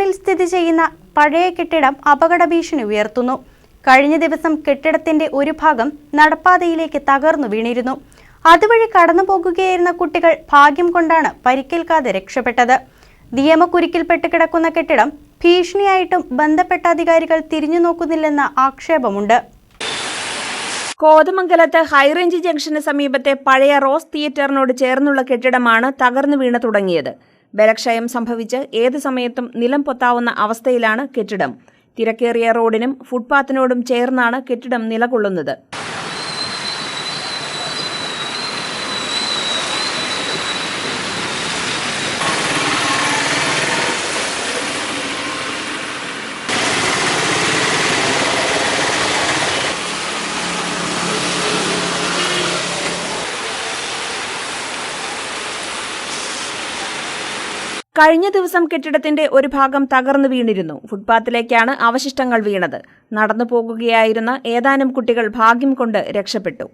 ടൗണിൽ സ്ഥിതി ചെയ്യുന്ന പഴയ കെട്ടിടം അപകട ഭീഷണി ഉയർത്തുന്നു. കഴിഞ്ഞ ദിവസം കെട്ടിടത്തിന്റെ ഒരു ഭാഗം നടപ്പാതയിലേക്ക് തകർന്നു വീണിരുന്നു. അതുവഴി കടന്നു പോകുകയായിരുന്ന കുട്ടികൾ ഭാഗ്യം കൊണ്ടാണ് പരിക്കേൽക്കാതെ രക്ഷപ്പെട്ടത്. നിയമക്കുരുക്കിൽപ്പെട്ട് കിടക്കുന്ന കെട്ടിടം ഭീഷണിയായിട്ടും ബന്ധപ്പെട്ട അധികാരികൾ തിരിഞ്ഞു നോക്കുന്നില്ലെന്ന ആക്ഷേപമുണ്ട്. കോതമംഗലത്ത് ഹൈറേഞ്ച് ജംഗ്ഷന് സമീപത്തെ പഴയ റോസ് തിയേറ്ററിനോട് ചേർന്നുള്ള കെട്ടിടമാണ് തകർന്നു വീണ് തുടങ്ങിയത്. ബലക്ഷയം സംഭവിച്ച് ഏത് സമയത്തും നിലം പൊത്താവുന്ന അവസ്ഥയിലാണ് കെട്ടിടം. തിരക്കേറിയ റോഡിനും ഫുട്പാത്തിനോടും ചേർന്നാണ് കെട്ടിടം നിലകൊള്ളുന്നത്. കഴിഞ്ഞ ദിവസം കെട്ടിടത്തിന്റെ ഒരു ഭാഗം തകർന്നു വീണിരുന്നു. ഫുട്പാത്തിലേക്കാണ് അവശിഷ്ടങ്ങൾ വീണത്. നടന്നു പോകുകയായിരുന്ന ഏതാനും കുട്ടികൾ ഭാഗ്യം കൊണ്ട് രക്ഷപ്പെട്ടു.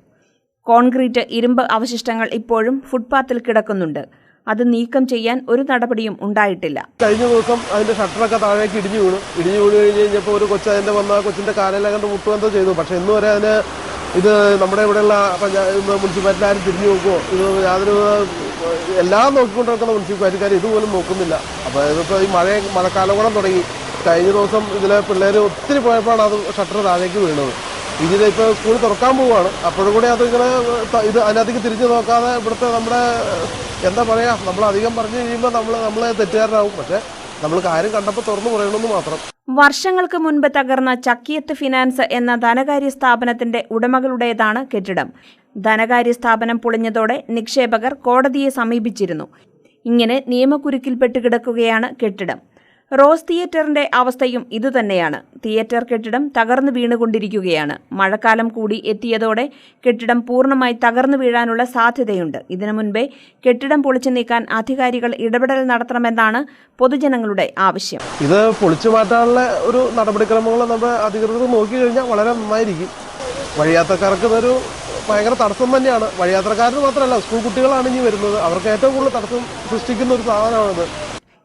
കോൺക്രീറ്റ് ഇരുമ്പ് അവശിഷ്ടങ്ങൾ ഇപ്പോഴും ഫുട്പാത്തിൽ കിടക്കുന്നുണ്ട്. അത് നീക്കം ചെയ്യാൻ ഒരു നടപടിയും ഉണ്ടായിട്ടില്ല. കഴിഞ്ഞ ദിവസം അതിന്റെ ഷട്ടറൊക്കെ താഴേക്ക് ഇടിഞ്ഞു വീണു. ഇടിഞ്ഞു വീണു കഴിഞ്ഞ് കഴിഞ്ഞപ്പോൾ ഒരു കൊച്ചു അതിന്റെ വന്ന കൊച്ചിന്റെ കാലയിലെ കണ്ട് മുട്ടുകന്തോ ചെയ്തു. പക്ഷെ ഇന്ന് വരെ അതിന് ഇത് നമ്മുടെ ഇവിടെയുള്ള പഞ്ചായത്ത് മുനിസിപ്പാലിറ്റി തിരിഞ്ഞു നോക്കുമോ ഇത് യാതൊരു എല്ലാം നോക്കിക്കൊണ്ട് നടക്കുന്ന മുനിസിപ്പാലിറ്റിക്കാർ ഇതുപോലും നോക്കുന്നില്ല. അപ്പോൾ ഇതിപ്പോൾ ഈ മഴ മഴക്കാലം കൂടെ തുടങ്ങി. കഴിഞ്ഞ ദിവസം ഇതിലെ പിള്ളേർ ഒത്തിരി പോയപ്പോഴാണ് അത് ഷട്ടർ താഴേക്ക് വീണത്. ഇതിൽ ഇപ്പോൾ സ്കൂൾ തുറക്കാൻ പോവുകയാണ്. അപ്പോഴും കൂടി അതിങ്ങനെ ഇത് അതിനകത്തേക്ക് തിരിഞ്ഞു നോക്കാതെ ഇവിടുത്തെ നമ്മുടെ എന്താ പറയുക നമ്മൾ അധികം പറഞ്ഞു കഴിയുമ്പോൾ നമ്മൾ നമ്മളെ തെറ്റുകാരനാവും. പക്ഷേ നമ്മൾ കാര്യം കണ്ടപ്പോൾ തുറന്നു പറയണമെന്ന് മാത്രം. വർഷങ്ങൾക്ക് മുൻപ് തകർന്ന ചക്കിയത്ത് ഫിനാൻസ് എന്ന ധനകാര്യ സ്ഥാപനത്തിന്റെ ഉടമകളുടേതാണ് കെട്ടിടം. ധനകാര്യ സ്ഥാപനം പൊളിഞ്ഞതോടെ നിക്ഷേപകർ കോടതിയെ സമീപിച്ചിരുന്നു. ഇങ്ങനെ നിയമക്കുരുക്കിൽപ്പെട്ട് കിടക്കുകയാണ് കെട്ടിടം. റോസ് തിയേറ്ററിന്റെ അവസ്ഥയും ഇതുതന്നെയാണ്. തിയേറ്റർ കെട്ടിടം തകർന്നു വീണുകൊണ്ടിരിക്കുകയാണ്. മഴക്കാലം കൂടി എത്തിയതോടെ കെട്ടിടം പൂർണമായി തകർന്നു വീഴാനുള്ള സാധ്യതയുണ്ട്. ഇതിനു മുൻപേ കെട്ടിടം പൊളിച്ചു നീക്കാൻ അധികാരികൾ ഇടപെടൽ നടത്തണമെന്നാണ് പൊതുജനങ്ങളുടെ ആവശ്യം. ഇത് പൊളിച്ചു മാറ്റാനുള്ള ഒരു നടപടിക്രമങ്ങൾ നമ്മുടെ അധികൃതർ നോക്കി കഴിഞ്ഞാൽ വളരെ നന്നായിരിക്കും. വഴിയാത്രക്കാർക്ക് ഇതൊരു ഭയങ്കര തടസ്സം തന്നെയാണ്. വഴിയാത്രക്കാരന് മാത്രമല്ല സ്കൂൾ കുട്ടികളാണ് ഇനി വരുന്നത്. അവർക്ക് ഏറ്റവും കൂടുതൽ തടസ്സം സൃഷ്ടിക്കുന്ന ഒരു സാധനമാണിത്.